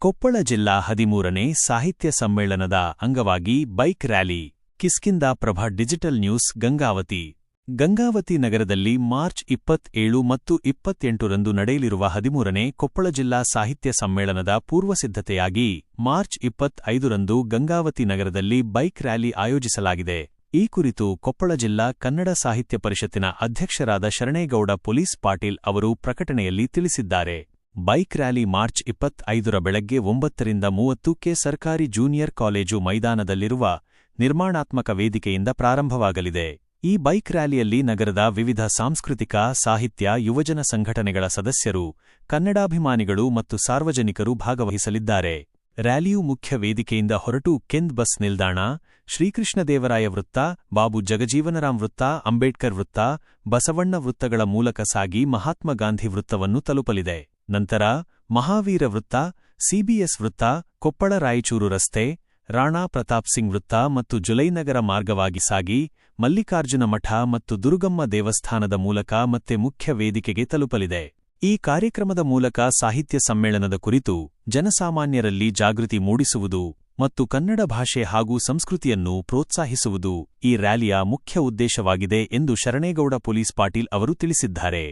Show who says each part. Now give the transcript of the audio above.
Speaker 1: ಕೊಪ್ಪಳ ಜಿಲ್ಲಾ ಹದಿಮೂರನೇ ಸಾಹಿತ್ಯ ಸಮ್ಮೇಳನದ ಅಂಗವಾಗಿ bike rally, Kishkinda Prabha digital news, Gangavathi. Gangavathi ನಗರದಲ್ಲಿ ಮಾರ್ಚ್ ಇಪ್ಪತ್ತೇಳು ಮತ್ತು ಇಪ್ಪತ್ತೆಂಟರಂದು ನಡೆಯಲಿರುವ ಹದಿಮೂರನೇ ಕೊಪ್ಪಳ ಜಿಲ್ಲಾ ಸಾಹಿತ್ಯ ಸಮ್ಮೇಳನದ ಪೂರ್ವಸಿದ್ಧತೆಯಾಗಿ ಮಾರ್ಚ್ ಇಪ್ಪತ್ತೈದರಂದು ಗಂಗಾವತಿ ನಗರದಲ್ಲಿ ಬೈಕ್ ರ್ಯಾಲಿ ಆಯೋಜಿಸಲಾಗಿದೆ. ಈ ಕುರಿತು ಕೊಪ್ಪಳ ಜಿಲ್ಲಾ ಕನ್ನಡ ಸಾಹಿತ್ಯ ಪರಿಷತ್ತಿನ ಅಧ್ಯಕ್ಷರಾದ ಶರಣೇಗೌಡ ಪೊಲೀಸ್ ಪಾಟೀಲ್ ಅವರು ಪ್ರಕಟಣೆಯಲ್ಲಿ ತಿಳಿಸಿದ್ದಾರೆ. ಬೈಕ್ ರ್ಯಾಲಿ ಮಾರ್ಚ್ ಇಪ್ಪತ್ತೈದರ ಬೆಳಗ್ಗೆ ಒಂಬತ್ತರಿಂದ ಮೂವತ್ತಕ್ಕೆ ಸರ್ಕಾರಿ ಜೂನಿಯರ್ ಕಾಲೇಜು ಮೈದಾನದಲ್ಲಿರುವ ನಿರ್ಮಾಣಾತ್ಮಕ ವೇದಿಕೆಯಿಂದ ಪ್ರಾರಂಭವಾಗಲಿದೆ. ಈ ಬೈಕ್ ರ್ಯಾಲಿಯಲ್ಲಿ ನಗರದ ವಿವಿಧ ಸಾಂಸ್ಕೃತಿಕ, ಸಾಹಿತ್ಯ, ಯುವಜನ ಸಂಘಟನೆಗಳ ಸದಸ್ಯರು, ಕನ್ನಡಾಭಿಮಾನಿಗಳು ಮತ್ತು ಸಾರ್ವಜನಿಕರು ಭಾಗವಹಿಸಲಿದ್ದಾರೆ. ರ್ಯಾಲಿಯು ಮುಖ್ಯ ವೇದಿಕೆಯಿಂದ ಹೊರಟು ಕೆಂದ್ ಬಸ್ ನಿಲ್ದಾಣ, ಶ್ರೀಕೃಷ್ಣದೇವರಾಯ ವೃತ್ತ, ಬಾಬು ಜಗಜೀವನರಾಮ್ ವೃತ್ತ, ಅಂಬೇಡ್ಕರ್ ವೃತ್ತ, ಬಸವಣ್ಣ ವೃತ್ತಗಳ ಮೂಲಕ ಸಾಗಿ ಮಹಾತ್ಮ ಗಾಂಧಿ ವೃತ್ತವನ್ನು ತಲುಪಲಿದೆ. ನಂತರ ಮಹಾವೀರ ವೃತ್ತ ಸಿಬಿಎಸ್ ವೃತ್ತ, ಕೊಪ್ಪಳ ರಾಯಚೂರು ರಸ್ತೆ, ರಾಣಾ ಪ್ರತಾಪ್ ಸಿಂಗ್ ವೃತ್ತ ಮತ್ತು ಜುಲೈನಗರ ಮಾರ್ಗವಾಗಿ ಸಾಗಿ ಮಲ್ಲಿಕಾರ್ಜುನ ಮಠ ಮತ್ತು ದುರ್ಗಮ್ಮ ದೇವಸ್ಥಾನದ ಮೂಲಕ ಮತ್ತೆ ಮುಖ್ಯ ವೇದಿಕೆಗೆ ತಲುಪಲಿದೆ. ಈ ಕಾರ್ಯಕ್ರಮದ ಮೂಲಕ ಸಾಹಿತ್ಯ ಸಮ್ಮೇಳನದ ಕುರಿತು ಜನಸಾಮಾನ್ಯರಲ್ಲಿ ಜಾಗೃತಿ ಮೂಡಿಸುವುದು ಮತ್ತು ಕನ್ನಡ ಭಾಷೆ ಹಾಗೂ ಸಂಸ್ಕೃತಿಯನ್ನು ಪ್ರೋತ್ಸಾಹಿಸುವುದು ಈ ರ್ಯಾಲಿಯ ಮುಖ್ಯ ಉದ್ದೇಶವಾಗಿದೆ ಎಂದು ಶರಣೇಗೌಡ ಪೊಲೀಸ್ ಪಾಟೀಲ್ ಅವರು ತಿಳಿಸಿದ್ದಾರೆ.